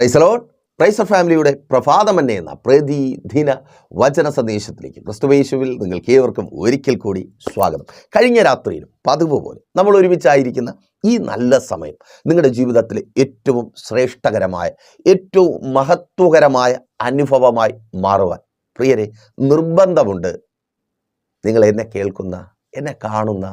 പ്രൈസലോൺ പ്രൈസർ ഫാമിലിയുടെ പ്രഭാതമന്നെ എന്ന പ്രതിദിന വചന സന്ദേശത്തിലേക്ക് ക്രിസ്തുവേശുവിൽ നിങ്ങൾക്ക് ഏവർക്കും ഒരിക്കൽ കൂടി സ്വാഗതം. കഴിഞ്ഞ രാത്രിയിലും പതിവ് പോലെ നമ്മൾ ഒരുമിച്ചായിരിക്കുന്ന ഈ നല്ല സമയം നിങ്ങളുടെ ജീവിതത്തിലെ ഏറ്റവും ശ്രേഷ്ഠകരമായ ഏറ്റവും മഹത്വകരമായ അനുഭവമായി മാറുവാൻ. പ്രിയരെ നിർബന്ധമുണ്ട്. നിങ്ങൾ എന്നെ കേൾക്കുന്ന എന്നെ കാണുന്ന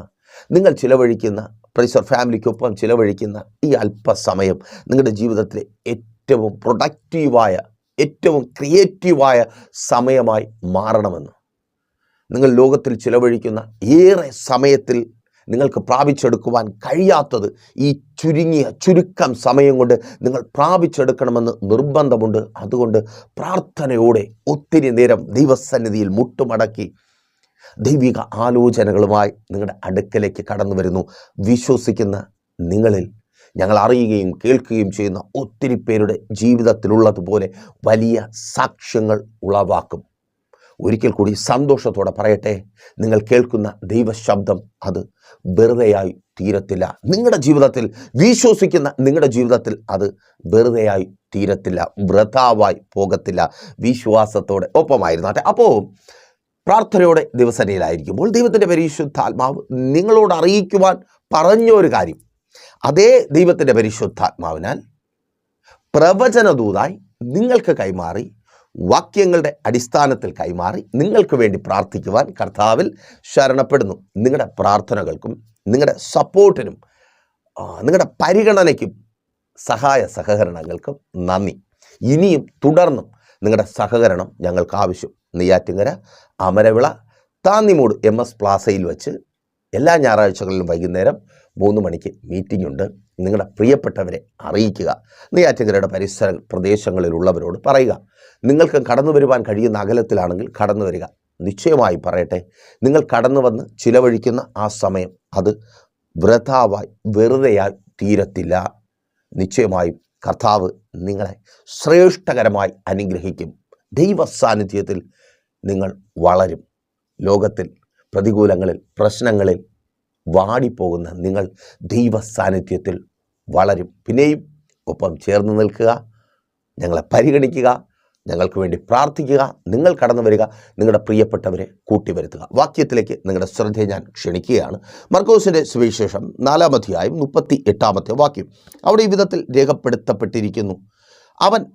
നിങ്ങൾ ചിലവഴിക്കുന്ന പ്രൈസർ ഫാമിലിക്കൊപ്പം ചിലവഴിക്കുന്ന ഈ അല്പസമയം നിങ്ങളുടെ ജീവിതത്തിലെ ഏറ്റവും പ്രൊഡക്റ്റീവായ ഏറ്റവും ക്രിയേറ്റീവായ സമയമായി മാറണമെന്ന്. നിങ്ങൾ ലോകത്തിൽ ചിലവഴിക്കുന്ന ഏറെ സമയത്തിൽ നിങ്ങൾക്ക് പ്രാപിച്ചെടുക്കുവാൻ കഴിയാത്തത് ഈ ചുരുങ്ങിയ ചുരുക്കം സമയം കൊണ്ട് നിങ്ങൾ പ്രാപിച്ചെടുക്കണമെന്ന് നിർബന്ധമുണ്ട്. അതുകൊണ്ട് പ്രാർത്ഥനയോടെ ഒത്തിരി നേരം ദൈവസന്നിധിയിൽ മുട്ടുമടക്കി ദൈവിക ആലോചനകളുമായി നിങ്ങളുടെ അടുക്കലേക്ക് കടന്നു വരുന്നു. വിശ്വസിക്കുന്ന നിങ്ങളിൽ ഞങ്ങൾ അറിയുകയും കേൾക്കുകയും ചെയ്യുന്ന ഒത്തിരി പേരുടെ ജീവിതത്തിലുള്ളതുപോലെ വലിയ സാക്ഷ്യങ്ങൾ ഉളവാക്കും. ഒരിക്കൽ കൂടി സന്തോഷത്തോടെ പറയട്ടെ നിങ്ങൾ കേൾക്കുന്ന ദൈവശബ്ദം അത് വെറുതെയായി തീരത്തില്ല. നിങ്ങളുടെ ജീവിതത്തിൽ വിശ്വസിക്കുന്ന നിങ്ങളുടെ ജീവിതത്തിൽ അത് വെറുതെയായി തീരത്തില്ല വ്രതാവായി പോകത്തില്ല. വിശ്വാസത്തോടെ ഒപ്പമായിരുന്നാട്ടെ. അപ്പോൾ പ്രാർത്ഥനയോടെ ദിവസനയിലായിരിക്കുമ്പോൾ ദൈവത്തിന്റെ പരിശുദ്ധാത്മാവ് നിങ്ങളോട് അറിയിക്കുവാൻ പറഞ്ഞ ഒരു കാര്യം. അതേ ദൈവത്തിന്റെ പരിശുദ്ധാത്മാവിനാൽ പ്രവചനദൂതായി നിങ്ങൾക്ക് കൈമാറി വാക്യങ്ങളുടെ അടിസ്ഥാനത്തിൽ കൈമാറി നിങ്ങൾക്ക് വേണ്ടി പ്രാർത്ഥിക്കുവാൻ കർത്താവിൽ ശരണപ്പെടുന്നു. നിങ്ങളുടെ പ്രാർത്ഥനകൾക്കും നിങ്ങളുടെ സപ്പോർട്ടിനും നിങ്ങളുടെ പരിഗണനയ്ക്കും സഹായ സഹകരണങ്ങൾക്കും നന്ദി. ഇനിയും തുടർന്നും നിങ്ങളുടെ സഹകരണം ഞങ്ങൾക്ക് ആവശ്യം. നെയ്യാറ്റിങ്ങര അമരവിള താന്നിമൂട് എം എസ് പ്ലാസയിൽ വെച്ച് എല്ലാ ഞായറാഴ്ചകളിലും വൈകുന്നേരം മൂന്ന് മണിക്ക് മീറ്റിംഗ് ഉണ്ട്. നിങ്ങളുടെ പ്രിയപ്പെട്ടവരെ അറിയിക്കുക. നെയ്യാറ്റിങ്ങരയുടെ പരിസര പ്രദേശങ്ങളിലുള്ളവരോട് പറയുക. നിങ്ങൾക്ക് കടന്നു വരുവാൻ കഴിയുന്ന അകലത്തിലാണെങ്കിൽ കടന്നു വരിക. നിശ്ചയമായി പറയട്ടെ. നിങ്ങൾ കടന്നു വന്ന് ചിലവഴിക്കുന്ന ആ സമയം അത് വ്രതാവായി വെറുതെയായി തീരത്തില്ല. നിശ്ചയമായും കർത്താവ് നിങ്ങളെ ശ്രേഷ്ഠകരമായി അനുഗ്രഹിക്കും. ദൈവ സാന്നിധ്യത്തിൽ നിങ്ങൾ വളരും. ലോകത്തിൽ പ്രതികൂലങ്ങളിൽ പ്രശ്നങ്ങളിൽ വാടിപ്പോകുന്ന നിങ്ങൾ ദൈവ സാന്നിധ്യത്തിൽ വളരും. പിന്നെയും ഒപ്പം ചേർന്ന് നിൽക്കുക ഞങ്ങളെ പരിഗണിക്കുക ഞങ്ങൾക്ക് വേണ്ടി പ്രാർത്ഥിക്കുക നിങ്ങൾ കടന്നു വരിക നിങ്ങളുടെ പ്രിയപ്പെട്ടവരെ കൂട്ടി വരുത്തുക വാക്യത്തിലേക്ക് നിങ്ങളുടെ ശ്രദ്ധയെ ഞാൻ ക്ഷണിക്കുകയാണ്. മർക്കോസിന്റെ സുവിശേഷം നാലാം അധ്യായം മുപ്പത്തി എട്ടാമത്തെ വാക്യം. അവിടെ ഈ വിധത്തിൽ രേഖപ്പെടുത്തപ്പെട്ടിരിക്കുന്നു. അവൻ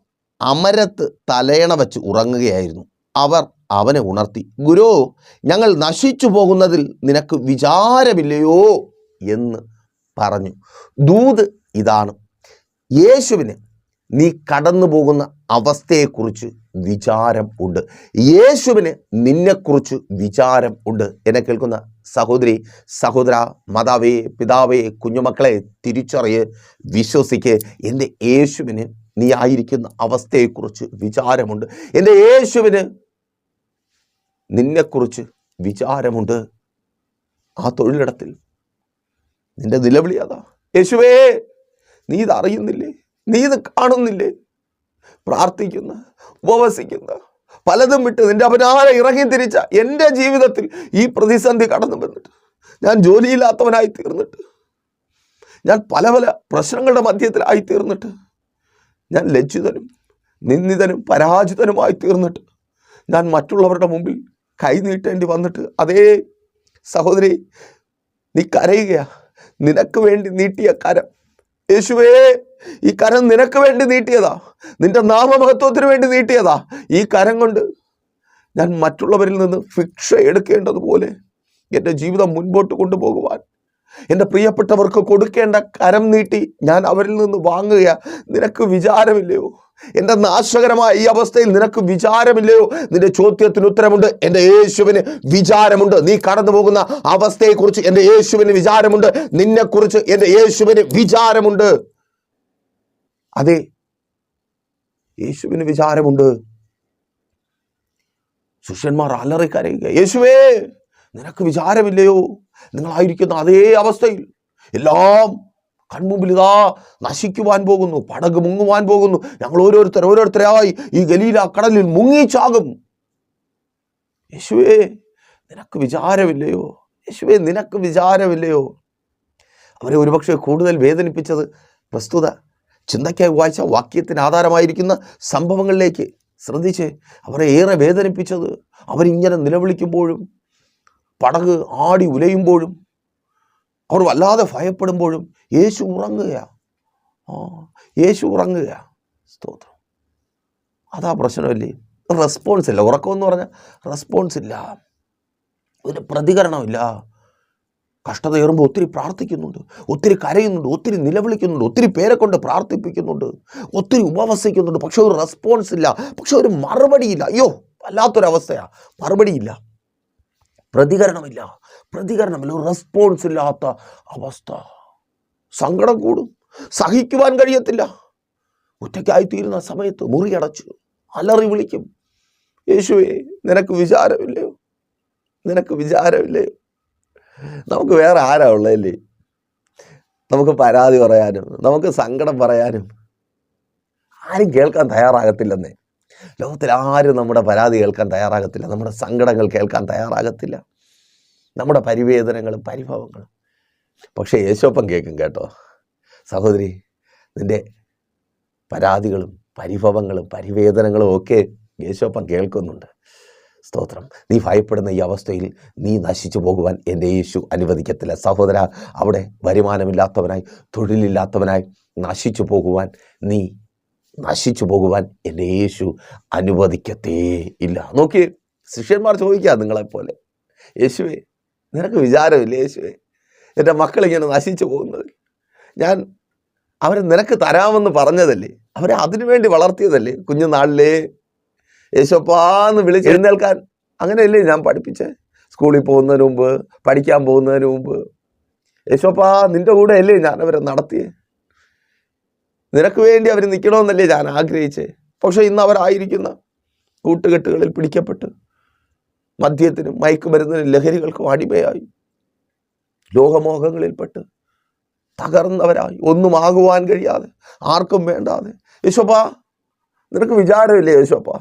അമരത്ത് തലയണ വച്ച് ഉറങ്ങുകയായിരുന്നു. അവർ അവനെ ഉണർത്തി ഗുരു ഞങ്ങൾ നശിച്ചു പോകുന്നതിൽ നിനക്ക് വിചാരമില്ലയോ? എന്ന് പറഞ്ഞു. ദൂത് ഇതാണ്. യേശുവിന് നീ കടന്നു പോകുന്ന അവസ്ഥയെക്കുറിച്ച് വിചാരം ഉണ്ട്. യേശുവിന് നിന്നെക്കുറിച്ച് വിചാരം ഉണ്ട്. എന്നെ കേൾക്കുന്ന സഹോദരി സഹോദര മാതാവേ പിതാവേ കുഞ്ഞുമക്കളെ തിരിച്ചറിയ് വിശ്വസിക്ക്. എന്റെ യേശുവിന് നീ ആയിരിക്കുന്ന അവസ്ഥയെക്കുറിച്ച് വിചാരമുണ്ട്. എന്റെ യേശുവിന് നിന്നെക്കുറിച്ച് വിചാരമുണ്ട് ആ തൊഴിലിടത്തിൽ. നിന്റെ നിലവിളി അതാ. യേശുവേ നീ ഇത് അറിയുന്നില്ലേ? നീ ഇത് കാണുന്നില്ലേ? പ്രാർത്ഥിക്കുന്ന ഉപവസിക്കുന്ന പലതും വിട്ട് നിന്റെ അപനാരെ ഇറങ്ങി തിരിച്ച എന്റെ ജീവിതത്തിൽ ഈ പ്രതിസന്ധി കടന്നു വന്നിട്ട് ഞാൻ ജോലിയില്ലാത്തവനായി തീർന്നിട്ട് ഞാൻ പല പല പ്രശ്നങ്ങളുടെ മധ്യത്തിലായി തീർന്നിട്ട് ഞാൻ ലജ്ജിതനും നിന്ദിതനും പരാജിതനുമായി തീർന്നിട്ട് ഞാൻ മറ്റുള്ളവരുടെ മുമ്പിൽ കൈ നീട്ടേണ്ടി വന്നിട്ട് അതേ സഹോദരി നീ കരയുകയാ. നിനക്ക് വേണ്ടി നീട്ടിയ കരം. യേശുവേ ഈ കരം നിനക്ക് വേണ്ടി നീട്ടിയതാ. നിന്റെ നാമമഹത്വത്തിന് വേണ്ടി നീട്ടിയതാ. ഈ കരം കൊണ്ട് ഞാൻ മറ്റുള്ളവരിൽ നിന്ന് ഭിക്ഷ എടുക്കേണ്ടതുപോലെ എന്റെ ജീവിതം മുൻപോട്ട് കൊണ്ടുപോകുവാൻ എന്റെ പ്രിയപ്പെട്ടവർക്ക് കൊടുക്കേണ്ട കരം നീട്ടി ഞാൻ അവരിൽ നിന്ന് വാങ്ങുക നിനക്ക് വിചാരമില്ലയോ? എന്റെ നാശകരമായ ഈ അവസ്ഥയിൽ നിനക്ക് വിചാരമില്ലയോ? നിന്റെ ചോദ്യത്തിന് ഉത്തരമുണ്ട്. എന്റെ യേശുവിന് വിചാരമുണ്ട്. നീ കടന്നു പോകുന്ന അവസ്ഥയെക്കുറിച്ച് എന്റെ യേശുവിന് വിചാരമുണ്ട്. നിന്നെക്കുറിച്ച് എന്റെ യേശുവിന് വിചാരമുണ്ട്. അതെ യേശുവിന് വിചാരമുണ്ട്. ശിഷ്യന്മാർ അലറിക്കരയുക യേശുവേ നിനക്ക് വിചാരമില്ലയോ? നിങ്ങളായിരിക്കുന്ന അതേ അവസ്ഥയിൽ എല്ലാം കൺമുമ്പിൽ ഇതാ നശിക്കുവാൻ പോകുന്നു പടക് മുങ്ങുവാൻ പോകുന്നു. ഞങ്ങൾ ഓരോരുത്തർ ഓരോരുത്തരായി ഈ ഗലീല കടലിൽ മുങ്ങിച്ചാകും. യേശുവേ നിനക്ക് വിചാരമില്ലയോ? യേശുവേ നിനക്ക് വിചാരമില്ലയോ? അവരെ ഒരുപക്ഷെ കൂടുതൽ വേദനിപ്പിച്ചത് പ്രസ്തുത ചിന്തയ്ക്കായി വായിച്ച വാക്യത്തിന് ആധാരമായിരിക്കുന്ന സംഭവങ്ങളിലേക്ക് ശ്രദ്ധിച്ച് അവരെ ഏറെ വേദനിപ്പിച്ചത് അവരിങ്ങനെ നിലവിളിക്കുമ്പോഴും പടക് ആടി ഉലയുമ്പോഴും അവർ വല്ലാതെ ഭയപ്പെടുമ്പോഴും യേശു ഉറങ്ങുകയാണ് ആ യേശു ഉറങ്ങുക സ്തോത്രം. അതാ പ്രശ്നമല്ലേ റെസ്പോൺസ് ഇല്ല. ഉറക്കമെന്ന് പറഞ്ഞാൽ റെസ്പോൺസ് ഇല്ല. ഒരു പ്രതികരണമില്ല കഷ്ടതയേറുമ്പോൾ ഒത്തിരി പ്രാർത്ഥിക്കുന്നുണ്ട്. ഒത്തിരി കരയുന്നുണ്ട്. ഒത്തിരി നിലവിളിക്കുന്നുണ്ട്. ഒത്തിരി പേരെ കൊണ്ട് പ്രാർത്ഥിപ്പിക്കുന്നുണ്ട്. ഒത്തിരി ഉപവസിക്കുന്നുണ്ട്. പക്ഷെ ഒരു റെസ്പോൺസ് ഇല്ല. പക്ഷെ ഒരു മറുപടിയില്ല. അയ്യോ വല്ലാത്തൊരവസ്ഥയാണ് മറുപടിയില്ല. പ്രതികരണമില്ല. പ്രതികരണമില്ല. ഒരു റെസ്പോൺസ് ഇല്ലാത്ത അവസ്ഥ. സങ്കടം കൂടും. സഹിക്കുവാൻ കഴിയത്തില്ല. ഒറ്റയ്ക്കായിത്തീരുന്ന സമയത്ത് മുറിയടച്ചു. അലറി വിളിക്കും. യേശുവേ നിനക്ക് വിചാരമില്ലയോ? നിനക്ക് വിചാരമില്ലയോ? നമുക്ക് വേറെ ആരാ ഉള്ളതല്ലേ? നമുക്ക് പരാതി പറയാനും നമുക്ക് സങ്കടം പറയാനും ആരും കേൾക്കാൻ തയ്യാറാകത്തില്ലെന്നേ. ലോകത്തിൽ ആരും നമ്മുടെ പരാതി കേൾക്കാൻ തയ്യാറാകത്തില്ല. നമ്മുടെ സങ്കടങ്ങൾ കേൾക്കാൻ തയ്യാറാകത്തില്ല. നമ്മുടെ പരിവേദനങ്ങളും പരിഭവങ്ങളും. പക്ഷേ യേശോപ്പം കേൾക്കും കേട്ടോ. സഹോദരി നിന്റെ പരാതികളും പരിഭവങ്ങളും പരിവേദനങ്ങളും ഒക്കെ യേശോപ്പം കേൾക്കുന്നുണ്ട്. സ്തോത്രം. നീ ഭയപ്പെടുന്ന ഈ അവസ്ഥയിൽ നീ നശിച്ചു പോകുവാൻ എന്റെ യേശു അനുവദിക്കത്തില്ല. സഹോദര അവിടെ വരുമാനമില്ലാത്തവനായി തൊഴിലില്ലാത്തവനായി നശിച്ചു പോകുവാൻ നീ നശിച്ചു പോകുവാൻ എന്റെ യേശു അനുവദിക്കത്തേ ഇല്ല. നോക്കിയേ ശിഷ്യന്മാർ ചോദിക്കുക നിങ്ങളെപ്പോലെ യേശുവേ നിനക്ക് വിചാരമില്ല യേശുവേ? എന്റെ മക്കളിങ്ങനെ നശിച്ചു പോകുന്നത്. ഞാൻ അവരെ നിനക്ക് തരാമെന്ന് പറഞ്ഞതല്ലേ? അവരെ അതിനു വേണ്ടി വളർത്തിയതല്ലേ കുഞ്ഞുനാളിലേ? യേശോപ്പാന്ന് വിളിച്ച് എഴുന്നേൽക്കാൻ അങ്ങനെയല്ലേ ഞാൻ പഠിപ്പിച്ചേ? സ്കൂളിൽ പോകുന്നതിന് മുമ്പ് പഠിക്കാൻ പോകുന്നതിന് മുമ്പ്. യേശോപ്പാ നിന്റെ കൂടെ അല്ലേ ഞാൻ അവരെ നടത്തിയേ? നിനക്ക് വേണ്ടി അവർ നിൽക്കണമെന്നല്ലേ ഞാൻ ആഗ്രഹിച്ചേ. പക്ഷേ ഇന്ന് അവരായിരിക്കുന്ന കൂട്ടുകെട്ടുകളിൽ പിടിക്കപ്പെട്ട് മദ്യത്തിനും മയക്കുമരുന്നിനും ലഹരികൾക്കും അടിമയായി ലോകമോഹങ്ങളിൽപ്പെട്ട് തകർന്നവരായി. ഒന്നും ആകുവാൻ കഴിയാതെ ആർക്കും വേണ്ടാതെ. യേശോപ്പാ നിനക്ക് വിചാരമില്ലേ യശോപ്പ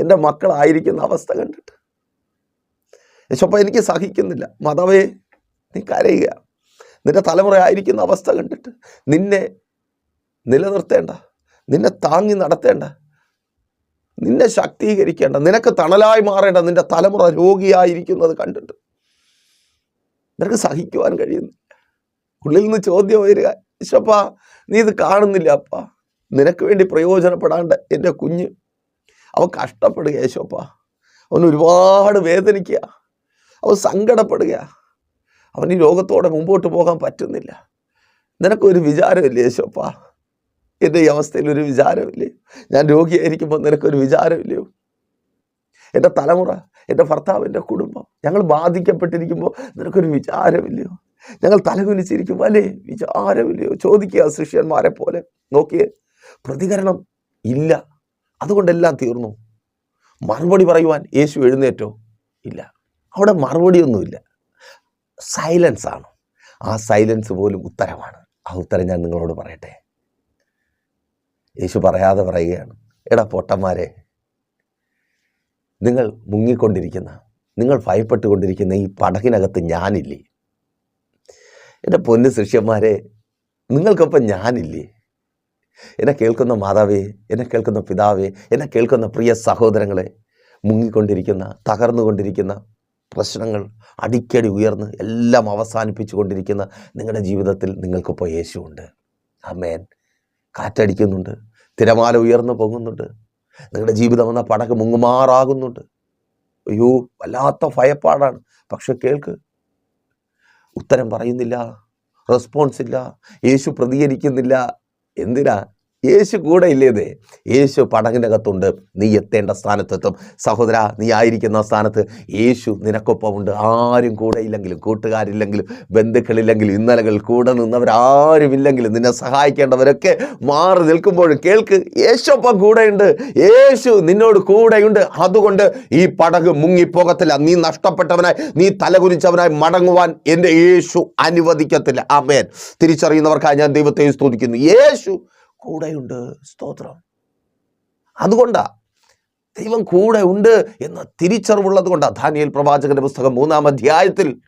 എന്റെ മക്കളായിരിക്കുന്ന അവസ്ഥ കണ്ടിട്ട്. യശോപ്പ എനിക്ക് സഹിക്കുന്നില്ല. മതവേ നീ കരയുക. നിന്റെ തലമുറ ആയിരിക്കുന്ന അവസ്ഥ കണ്ടിട്ട് നിന്നെ നിലനിർത്തേണ്ട നിന്നെ താങ്ങി നടത്തേണ്ട നിന്നെ ശാക്തീകരിക്കേണ്ട നിനക്ക് തണലായി മാറേണ്ട നിന്റെ തലമുറ രോഗിയായിരിക്കുന്നത് കണ്ടിട്ട് നിനക്ക് സഹിക്കുവാൻ കഴിയുന്നു ഉള്ളിൽ നിന്ന് ചോദ്യം വരിക ഈശോപ്പാ നീ ഇത് കാണുന്നില്ല അപ്പാ. നിനക്ക് വേണ്ടി പ്രയോജനപ്പെടാണ്ട് എന്റെ കുഞ്ഞ് അവൻ കഷ്ടപ്പെടുക യേശോപ്പ അവൻ ഒരുപാട് വേദനിക്കുക അവൻ സങ്കടപ്പെടുക അവൻ ഈ ലോകത്തോടെ മുമ്പോട്ട് പോകാൻ പറ്റുന്നില്ല. നിനക്കൊരു വിചാരമില്ല യേശോപ്പ എന്റെ ഈ അവസ്ഥയിൽ ഒരു വിചാരമില്ലേ? ഞാൻ രോഗിയായിരിക്കുമ്പോൾ നിനക്കൊരു വിചാരമില്ലയോ? എന്റെ തലമുറ എന്റെ ഭർത്താവ് എന്റെ കുടുംബം ഞങ്ങൾ ബാധിക്കപ്പെട്ടിരിക്കുമ്പോൾ നിനക്കൊരു വിചാരമില്ലയോ? ഞങ്ങൾ തലകുലിച്ചിരിക്കുമ്പോൾ അല്ലേ? വിചാരമില്ലയോ? ചോദിക്കുക ശിഷ്യന്മാരെ പോലെ. നോക്കിയേ പ്രതികരണം ഇല്ല. അതുകൊണ്ടെല്ലാം തീർന്നു. മറുപടി പറയുവാൻ യേശു എഴുന്നേറ്റോ? ഇല്ല. അവിടെ മറുപടിയൊന്നുമില്ല. സൈലൻസ് ആണ് ആ സൈലൻസ് പോലും ഉത്തരമാണ്. ആ ഉത്തരം ഞാൻ നിങ്ങളോട് പറയട്ടെ. യേശു പറയാതെ പറയുകയാണ് എടാ പൊട്ടന്മാരെ നിങ്ങൾ മുങ്ങിക്കൊണ്ടിരിക്കുന്ന നിങ്ങൾ ഭയപ്പെട്ടുകൊണ്ടിരിക്കുന്ന ഈ പടകിനകത്ത് ഞാനില്ലേ? എന്റെ പൊന്ന് ശിഷ്യന്മാരെ നിങ്ങൾക്കൊപ്പം ഞാനില്ലേ? എന്നെ കേൾക്കുന്ന മാതാവേ എന്നെ കേൾക്കുന്ന പിതാവേ എന്നെ കേൾക്കുന്ന പ്രിയ സഹോദരങ്ങളെ മുങ്ങിക്കൊണ്ടിരിക്കുന്ന തകർന്നുകൊണ്ടിരിക്കുന്ന പ്രശ്നങ്ങൾ അടിക്കടി ഉയർന്ന് എല്ലാം അവസാനിപ്പിച്ചു കൊണ്ടിരിക്കുന്ന നിങ്ങളുടെ ജീവിതത്തിൽ നിങ്ങൾക്കിപ്പോൾ യേശുണ്ട് അമേൻ കാറ്റടിക്കുന്നുണ്ട്. തിരമാല ഉയർന്നു പൊങ്ങുന്നുണ്ട്. നിങ്ങളുടെ ജീവിതം എന്ന പടക്ക് മുങ്ങുമാറാകുന്നുണ്ട്. അയ്യോ വല്ലാത്ത ഭയപ്പാടാണ്. പക്ഷെ കേൾക്ക്. ഉത്തരം പറയുന്നില്ല. റെസ്പോൺസ് ഇല്ല. യേശു പ്രതികരിക്കുന്നില്ല. എന്തിനാ? യേശു കൂടെ ഇല്ലേതേ യേശു പടകിനകത്തുണ്ട്. നീ എത്തേണ്ട സ്ഥാനത്തെത്തും. സഹോദര നീ ആയിരിക്കുന്ന സ്ഥാനത്ത് യേശു നിനക്കൊപ്പമുണ്ട്. ആരും കൂടെ ഇല്ലെങ്കിലും കൂട്ടുകാരില്ലെങ്കിലും ബന്ധുക്കളില്ലെങ്കിലും ഇന്നലകൾ കൂടെ നിന്നവരാരുമില്ലെങ്കിലും നിന്നെ സഹായിക്കേണ്ടവരൊക്കെ മാറി നിൽക്കുമ്പോഴും കേൾക്ക് യേശുപ്പം കൂടെയുണ്ട്. യേശു നിന്നോട് കൂടെയുണ്ട്. അതുകൊണ്ട് ഈ പടക് മുങ്ങിപ്പോകത്തില്ല. നീ നഷ്ടപ്പെട്ടവനായി നീ തലകുനിച്ചവനായി മടങ്ങുവാൻ എന്റെ യേശു അനുവദിക്കത്തില്ല. അമേൻ തിരിച്ചറിയുന്നവർക്കായി ഞാൻ ദൈവത്തെ സ്തുതിക്കുന്നു. യേശു കൂടെയുണ്ട്. സ്തോത്രം. അതുകൊണ്ടാ ദൈവം കൂടെ ഉണ്ട് എന്ന തിരിച്ചറിവുള്ളത് കൊണ്ടാണ് ധാനിയൽ പ്രവാചകന്റെ പുസ്തകം മൂന്നാം അധ്യായത്തിൽ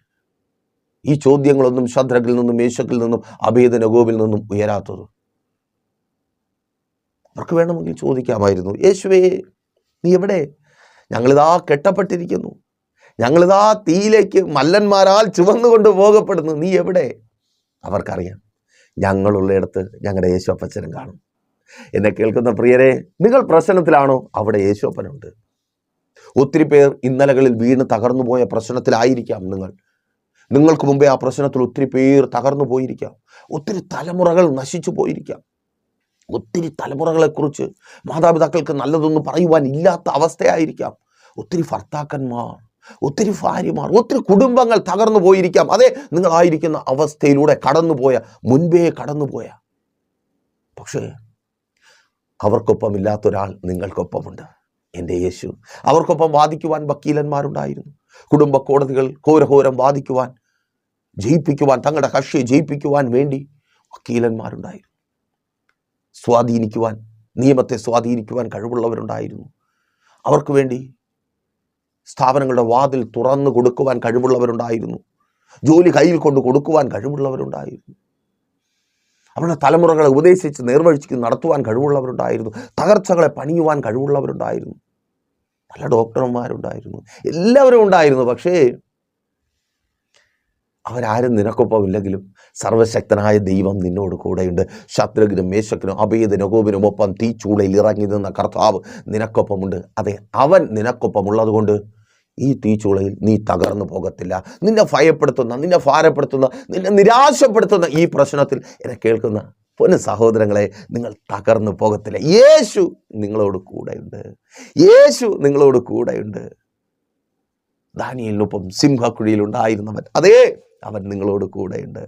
ഈ ചോദ്യങ്ങളൊന്നും ശദ്രകിൽ നിന്നും മേശക്കിൽ നിന്നും അഭേദ നഗോവിൽ നിന്നും ഉയരാത്തത്. അവർക്ക് വേണമെങ്കിൽ ചോദിക്കാമായിരുന്നു. യേശുവേ നീ എവിടെ? ഞങ്ങളിതാ കെട്ടപ്പെട്ടിരിക്കുന്നു. ഞങ്ങളിതാ തീയിലേക്ക് മല്ലന്മാരാൽ ചുവന്നുകൊണ്ട് പോകപ്പെടുന്നു. നീ എവിടെ? അവർക്കറിയാം. ഞങ്ങളുള്ളിടത്ത് ഞങ്ങളുടെ യേശു അപ്പച്ചനും കാണും. എന്നെ കേൾക്കുന്ന പ്രിയരെ നിങ്ങൾ പ്രശ്നത്തിലാണോ? അവിടെ യേശു അപ്പനുണ്ട് ഒത്തിരി പേർ ഇന്നലകളിൽ വീണ് തകർന്നു പോയ പ്രശ്നത്തിലായിരിക്കാം നിങ്ങൾ. നിങ്ങൾക്ക് മുമ്പേ ആ പ്രശ്നത്തിൽ ഒത്തിരി പേർ തകർന്നു പോയിരിക്കാം. ഒത്തിരി തലമുറകൾ നശിച്ചു പോയിരിക്കാം. ഒത്തിരി തലമുറകളെക്കുറിച്ച് മാതാപിതാക്കൾക്ക് നല്ലതൊന്നും പറയുവാൻ ഇല്ലാത്ത അവസ്ഥയായിരിക്കാം. ഒത്തിരി ഭർത്താക്കന്മാർ ഒത്തിരി ഭാര്യമാർ ഒത്തിരി കുടുംബങ്ങൾ തകർന്നു പോയിരിക്കാം. അതെ നിങ്ങളായിരിക്കുന്ന അവസ്ഥയിലൂടെ കടന്നുപോയ മുൻപേ കടന്നുപോയ. പക്ഷേ അവർക്കൊപ്പം ഇല്ലാത്തൊരാൾ നിങ്ങൾക്കൊപ്പമുണ്ട്. എന്റെ യേശു. അവർക്കൊപ്പം വാദിക്കുവാൻ വക്കീലന്മാരുണ്ടായിരുന്നു. കുടുംബ കോടതികൾ ഘോരഘോരം വാദിക്കുവാൻ ജയിപ്പിക്കുവാൻ തങ്ങളുടെ കക്ഷിയെ ജയിപ്പിക്കുവാൻ വേണ്ടി വക്കീലന്മാരുണ്ടായിരുന്നു. സ്വാധീനിക്കുവാൻ നിയമത്തെ സ്വാധീനിക്കുവാൻ കഴിവുള്ളവരുണ്ടായിരുന്നു. അവർക്ക് വേണ്ടി സ്ഥാപനങ്ങളുടെ വാതിൽ തുറന്നു കൊടുക്കുവാൻ കഴിവുള്ളവരുണ്ടായിരുന്നു. ജോലി കയ്യിൽ കൊണ്ട് കൊടുക്കുവാൻ കഴിവുള്ളവരുണ്ടായിരുന്നു. അവരുടെ തലമുറകളെ ഉപദേശിച്ച് നേർവഴിച്ച് നടത്തുവാൻ കഴിവുള്ളവരുണ്ടായിരുന്നു. തകർച്ചകളെ പണിയുവാൻ കഴിവുള്ളവരുണ്ടായിരുന്നു. പല ഡോക്ടർമാരുണ്ടായിരുന്നു. എല്ലാവരും ഉണ്ടായിരുന്നു. പക്ഷേ അവരാരും നിനക്കൊപ്പം ഇല്ലെങ്കിലും സർവശക്തനായ ദൈവം നിന്നോട് കൂടെയുണ്ട്. ശത്രുഘ്നും മേശക്കിനും അഭേദനകോപിനും ഒപ്പം തീച്ചൂളയിൽ ഇറങ്ങി നിന്ന കർത്താവ് നിനക്കൊപ്പമുണ്ട്. അതെ അവൻ നിനക്കൊപ്പമുള്ളത് കൊണ്ട് ഈ തീച്ചുളയിൽ നീ തകർന്നു പോകത്തില്ല. നിന്നെ ഭയപ്പെടുത്തുന്ന നിന്നെ ഭാരപ്പെടുത്തുന്ന നിന്നെ നിരാശപ്പെടുത്തുന്ന ഈ പ്രശ്നത്തിൽ എന്നെ കേൾക്കുന്ന പൊന്നു സഹോദരങ്ങളെ നിങ്ങൾ തകർന്നു പോകത്തില്ല. യേശു നിങ്ങളോട് കൂടെയുണ്ട്. യേശു നിങ്ങളോട് കൂടെയുണ്ട്. ദാനിയലിനൊപ്പം സിംഹക്കുഴിയിൽ ഉണ്ടായിരുന്നവൻ അതേ അവൻ നിങ്ങളോട് കൂടെയുണ്ട്.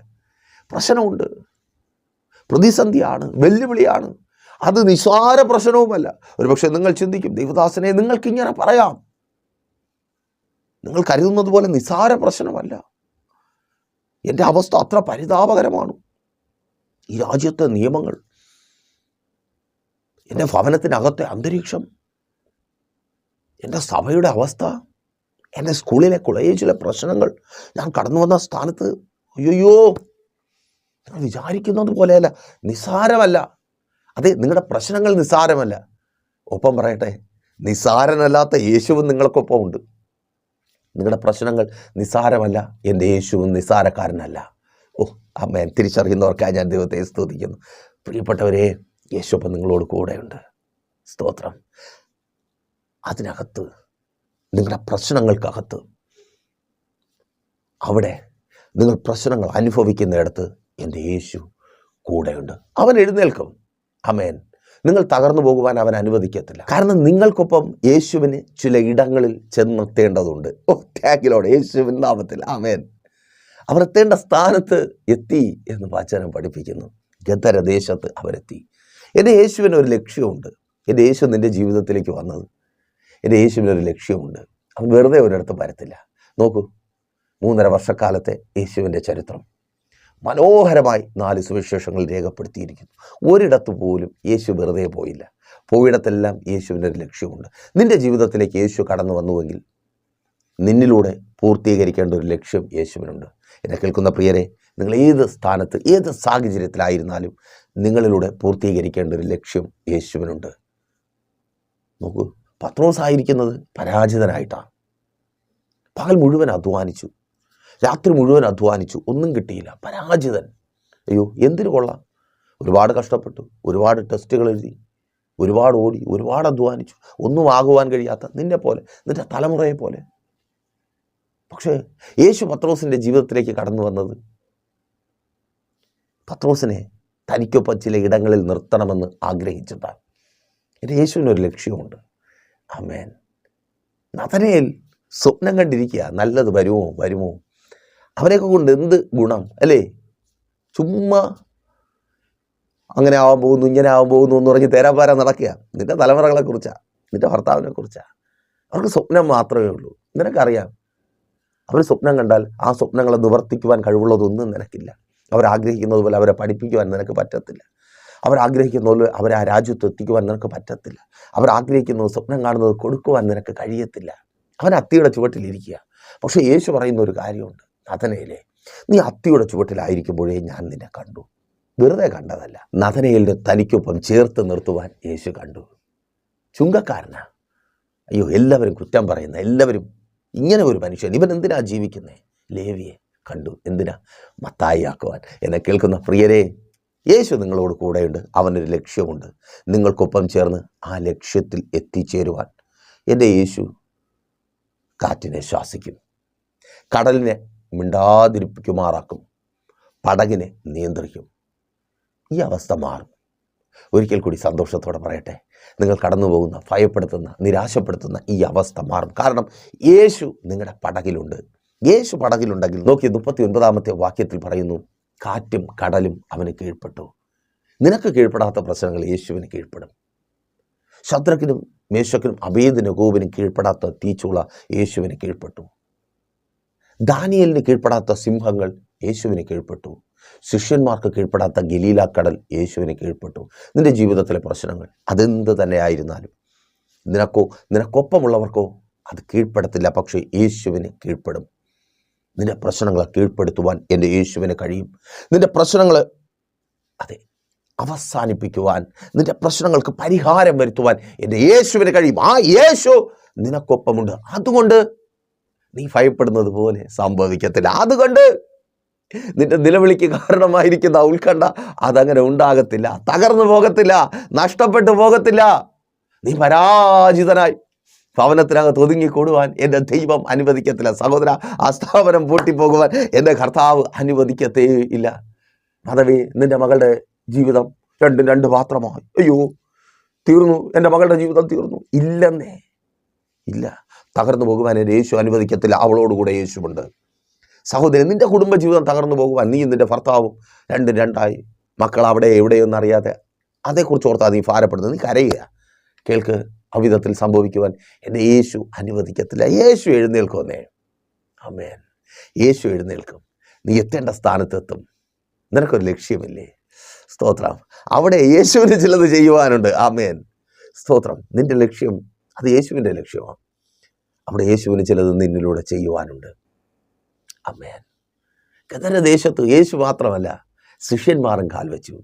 പ്രശ്നമുണ്ട്. പ്രതിസന്ധിയാണ് വെല്ലുവിളിയാണ്. അത് നിസ്സാര പ്രശ്നവുമല്ല. ഒരുപക്ഷെ നിങ്ങൾ ചിന്തിക്കും ദൈവദാസനെ നിങ്ങൾക്ക് ഇങ്ങനെ പറയാം. നിങ്ങൾ കരുതുന്നത് പോലെ നിസ്സാര പ്രശ്നമല്ല. എന്റെ അവസ്ഥ അത്ര പരിതാപകരമാണ്. ഈ രാജ്യത്തെ നിയമങ്ങൾ എന്റെ ഭവനത്തിനകത്തെ അന്തരീക്ഷം എന്റെ സഭയുടെ അവസ്ഥ എന്റെ സ്കൂളിലെ കോളേജിലെ പ്രശ്നങ്ങൾ ഞാൻ കടന്നു വന്ന സ്ഥാനത്ത് അയ്യോ നിങ്ങൾ വിചാരിക്കുന്നത് പോലെയല്ല നിസ്സാരമല്ല. അതെ നിങ്ങളുടെ പ്രശ്നങ്ങൾ നിസാരമല്ല ഒപ്പം പറയട്ടെ നിസാരനല്ലാത്ത യേശുവും നിങ്ങൾക്കൊപ്പം ഉണ്ട് നിങ്ങളുടെ പ്രശ്നങ്ങൾ നിസ്സാരമല്ല. എന്റെ യേശുവും നിസ്സാരക്കാരനല്ല. ഓ അമ്മ തിരിച്ചറിയുന്നവർക്കായി ഞാൻ ദൈവത്തെ സ്തുതിക്കുന്നു. പ്രിയപ്പെട്ടവരെ യേശു അപ്പം നിങ്ങളോട് കൂടെയുണ്ട്. സ്തോത്രം. അതിനകത്ത് നിങ്ങളുടെ പ്രശ്നങ്ങൾക്കകത്ത് അവിടെ നിങ്ങൾ പ്രശ്നങ്ങൾ അനുഭവിക്കുന്നിടത്ത് എന്റെ യേശു കൂടെയുണ്ട്. അവൻ എഴുന്നേൽക്കും. അമേൻ നിങ്ങൾ തകർന്നു പോകുവാൻ അവൻ അനുവദിക്കത്തില്ല. കാരണം നിങ്ങൾക്കൊപ്പം യേശുവിന് ചില ഇടങ്ങളിൽ ചെന്നെത്തേണ്ടതുണ്ട് ഓ ടാഗിലോടെ യേശുവിൻ നാമത്തിൽ. ആമേൻ അവർ എത്തേണ്ട സ്ഥാനത്ത് എത്തി എന്ന് വചനം പഠിപ്പിക്കുന്നു. ഗതരദേശത്ത് അവരെത്തി. എന്റെ യേശുവിന് ഒരു ലക്ഷ്യമുണ്ട്. എന്റെ യേശു നിന്റെ ജീവിതത്തിലേക്ക് വന്നത്. എന്റെ യേശുവിന് ഒരു ലക്ഷ്യമുണ്ട്. അവൻ വെറുതെ ഒരിടത്തും വരത്തില്ല. നോക്കൂ മൂന്നര വർഷക്കാലത്തെ യേശുവിന്റെ ചരിത്രം. മനോഹരമായി നാല് സുവിശേഷങ്ങൾ രേഖപ്പെടുത്തിയിരിക്കുന്നു. ഒരിടത്തു പോലും യേശു വെറുതെ പോയില്ല. പോയിടത്തെല്ലാം യേശുവിന്റെ ഒരു ലക്ഷ്യമുണ്ട്. നിന്റെ ജീവിതത്തിലേക്ക് യേശു കടന്നു വന്നുവെങ്കിൽ നിന്നിലൂടെ പൂർത്തീകരിക്കേണ്ട ഒരു ലക്ഷ്യം യേശുവിനുണ്ട്. എന്നെ കേൾക്കുന്ന പ്രിയരെ നിങ്ങൾ ഏത് സ്ഥാനത്ത് ഏത് സാഹചര്യത്തിലായിരുന്നാലും നിങ്ങളിലൂടെ പൂർത്തീകരിക്കേണ്ട ഒരു ലക്ഷ്യം യേശുവിനുണ്ട്. നോക്കൂ പത്രോസ് ആയിരിക്കുന്നത് പരാജിതനായിട്ടാണ്. പകൽ മുഴുവൻ അധ്വാനിച്ചു. രാത്രി മുഴുവൻ അധ്വാനിച്ചു. ഒന്നും കിട്ടിയില്ല. പരാജിതൻ. അയ്യോ എന്തിനു കൊള്ളാം. ഒരുപാട് കഷ്ടപ്പെട്ടു. ഒരുപാട് ടെസ്റ്റുകൾ എഴുതി. ഒരുപാട് ഓടി. ഒരുപാട് അധ്വാനിച്ചു. ഒന്നും ആകുവാൻ കഴിയാത്ത നിന്നെ പോലെ നിന്റെ തലമുറയെ പോലെ. പക്ഷേ യേശു പത്രോസിന്റെ ജീവിതത്തിലേക്ക് കടന്നു വന്നത് പത്രോസിനെ തനിക്കൊപ്പം ചില ഇടങ്ങളിൽ നിർത്തണമെന്ന് ആഗ്രഹിച്ചിട്ടാണ്. എന്റെ യേശുവിനൊരു ലക്ഷ്യമുണ്ട്. അമേൻ നതനയിൽ സ്വപ്നം കണ്ടിരിക്കുക. നല്ലത് വരുമോ? വരുമോ? അവരെയൊക്കെ കൊണ്ട് എന്ത് ഗുണം? അല്ലേ? ചുമ്മാ അങ്ങനെ ആവാൻ പോകുന്നു ഇങ്ങനെ ആവാൻ പോകുന്നു എന്ന് പറഞ്ഞ് തേരാപ്പാര നടക്കുക. നിന്റെ തലമുറകളെ കുറിച്ചാണ് നിന്റെ ഭർത്താവിനെ കുറിച്ചാണ് അവർക്ക് സ്വപ്നം മാത്രമേ ഉള്ളൂ. നിനക്കറിയാം അവർ സ്വപ്നം കണ്ടാൽ ആ സ്വപ്നങ്ങളെ നിവർത്തിക്കുവാൻ കഴിവുള്ളതൊന്നും നിനക്കില്ല. അവരാഗ്രഹിക്കുന്നത് പോലെ അവരെ പഠിപ്പിക്കുവാൻ നിനക്ക് പറ്റത്തില്ല. അവരാഗ്രഹിക്കുന്ന പോലെ അവരെ ആ രാജ്യത്ത് എത്തിക്കുവാൻ നിനക്ക് പറ്റത്തില്ല. അവരാഗ്രഹിക്കുന്നത് സ്വപ്നം കാണുന്നത് കൊടുക്കുവാൻ നിനക്ക് കഴിയത്തില്ല. അവൻ അത്തിയുടെ ചുവട്ടിലിരിക്കുക. പക്ഷേ യേശു പറയുന്ന ഒരു കാര്യമുണ്ട്. അതനയിലെ നീ അത്തിയുടെ ചുവട്ടിലായിരിക്കുമ്പോഴേ ഞാൻ നിന്നെ കണ്ടു. വെറുതെ കണ്ടതല്ല നഥനയിലിന് തനിക്കൊപ്പം ചേർത്ത് നിർത്തുവാൻ യേശു കണ്ടു. ചുങ്കക്കാരനാ. അയ്യോ എല്ലാവരും കുറ്റം പറയുന്ന എല്ലാവരും ഇങ്ങനെ ഒരു മനുഷ്യൻ ഇവൻ എന്തിനാ ജീവിക്കുന്നത് ലേവിയെ കണ്ടു. എന്തിനാ? മത്തായി ആക്കുവാൻ എന്നെ കേൾക്കുന്ന പ്രിയരെ യേശു നിങ്ങളോട് കൂടെയുണ്ട്. അവനൊരു ലക്ഷ്യമുണ്ട്. നിങ്ങൾക്കൊപ്പം ചേർന്ന് ആ ലക്ഷ്യത്തിൽ എത്തിച്ചേരുവാൻ. എന്റെ യേശു കാറ്റിനെ ശ്വാസിക്കും. കടലിനെ മിണ്ടാതിരിപ്പിക്കുമാറാക്കും പടകിനെ നിയന്ത്രിക്കും. ഈ അവസ്ഥ മാറും. ഒരിക്കൽ കൂടി സന്തോഷത്തോടെ പറയട്ടെ. നിങ്ങൾ കടന്നു പോകുന്ന ഭയപ്പെടുത്തുന്ന നിരാശപ്പെടുത്തുന്ന ഈ അവസ്ഥ മാറും. കാരണം യേശു നിങ്ങളുടെ പടകിലുണ്ട്. യേശു പടകിലുണ്ടെങ്കിൽ നോക്കി മുപ്പത്തി ഒൻപതാമത്തെ വാക്യത്തിൽ പറയുന്നു കാറ്റും കടലും അവന് കീഴ്പ്പെട്ടു. നിനക്ക് കീഴ്പ്പെടാത്ത പ്രശ്നങ്ങൾ യേശുവിന് കീഴ്പ്പെടും. ശത്രുക്കിനും മേശക്കിനും അഭേദിനും ഗോപിനും കീഴ്പ്പെടാത്ത തീച്ചുള യേശുവിന് കീഴ്പ്പെട്ടു. ദാനിയലിന് കീഴ്പ്പെടാത്ത സിംഹങ്ങൾ യേശുവിന് കീഴ്പ്പെട്ടു. ശിഷ്യന്മാർക്ക് കീഴ്പ്പെടാത്ത ഗലീല കടൽ യേശുവിന് കീഴ്പ്പെട്ടു. നിന്റെ ജീവിതത്തിലെ പ്രശ്നങ്ങൾ അതെന്ത് തന്നെ ആയിരുന്നാലും നിനക്കോ നിനക്കൊപ്പമുള്ളവർക്കോ അത് കീഴ്പ്പെടത്തില്ല പക്ഷേ യേശുവിന് കീഴ്പ്പെടും. നിന്റെ പ്രശ്നങ്ങളെ കീഴ്പ്പെടുത്തുവാൻ എന്റെ യേശുവിന് കഴിയും. നിന്റെ പ്രശ്നങ്ങൾ അതെ അവസാനിപ്പിക്കുവാൻ നിന്റെ പ്രശ്നങ്ങൾക്ക് പരിഹാരം വരുത്തുവാൻ എന്റെ യേശുവിന് കഴിയും. ആ യേശു നിനക്കൊപ്പമുണ്ട്. അതുകൊണ്ട് നീ ഭയപ്പെടുന്നത് പോലെ സംഭവിക്കത്തില്ല. അതുകൊണ്ട് നിന്റെ നിലവിളിക്ക് കാരണമായിരിക്കുന്ന ഉത്കണ്ഠ അതങ്ങനെ ഉണ്ടാകത്തില്ല. തകർന്നു പോകത്തില്ല. നഷ്ടപ്പെട്ടു പോകത്തില്ല. നീ പരാജിതനായി. ഭവനത്തിനകത്ത് ഒതുങ്ങിക്കൂടുവാൻ എന്റെ ദൈവം അനുവദിക്കത്തില്ല. സഹോദര ആ സ്ഥാപനം പൂട്ടിപ്പോകുവാൻ എന്റെ കർത്താവ് അനുവദിക്കത്തേ ഇല്ല. പദവി നിന്റെ മകളുടെ ജീവിതം രണ്ടും രണ്ട് പാത്രമായി അയ്യോ തീർന്നു. എന്റെ മകളുടെ ജീവിതം തീർന്നു. ഇല്ലെന്നേ. ഇല്ല. തകർന്നു പോകുവാൻ യേശു അനുവദിക്കത്തില്ല. അവളോടുകൂടെ യേശുവുണ്ട്. സഹോദരൻ നിന്റെ കുടുംബ ജീവിതം തകർന്നു പോകുവാൻ നീ നിന്റെ ഭർത്താവും രണ്ടും രണ്ടായി. മക്കൾ അവിടെ എവിടെയൊന്നും അറിയാതെ അതേക്കുറിച്ച് ഓർത്താൽ നീ ഭാരപ്പെടുന്നത്. നീ കരയുക. കേൾക്ക് അവിധത്തിൽ സംഭവിക്കുവാൻ എന്റെ യേശു അനുവദിക്കത്തില്ല. യേശു എഴുന്നേൽക്കുമെന്നേ. അമേൻ യേശു എഴുന്നേൽക്കും. നീ എത്തേണ്ട സ്ഥാനത്തെത്തും. നിനക്കൊരു ലക്ഷ്യമില്ലേ? സ്തോത്രം. അവിടെ യേശുവിന് ചിലത് ചെയ്യുവാനുണ്ട്. ആമേൻ. സ്തോത്രം. നിന്റെ ലക്ഷ്യം അത് യേശുവിന്റെ ലക്ഷ്യമാണ്. അവിടെ യേശുവിന് ചിലത് നിന്നിലൂടെ ചെയ്യുവാനുണ്ട്. അമ്മേൻ ഗദരദേശത്ത് യേശു മാത്രമല്ല ശിഷ്യന്മാരും കാൽവെച്ചു.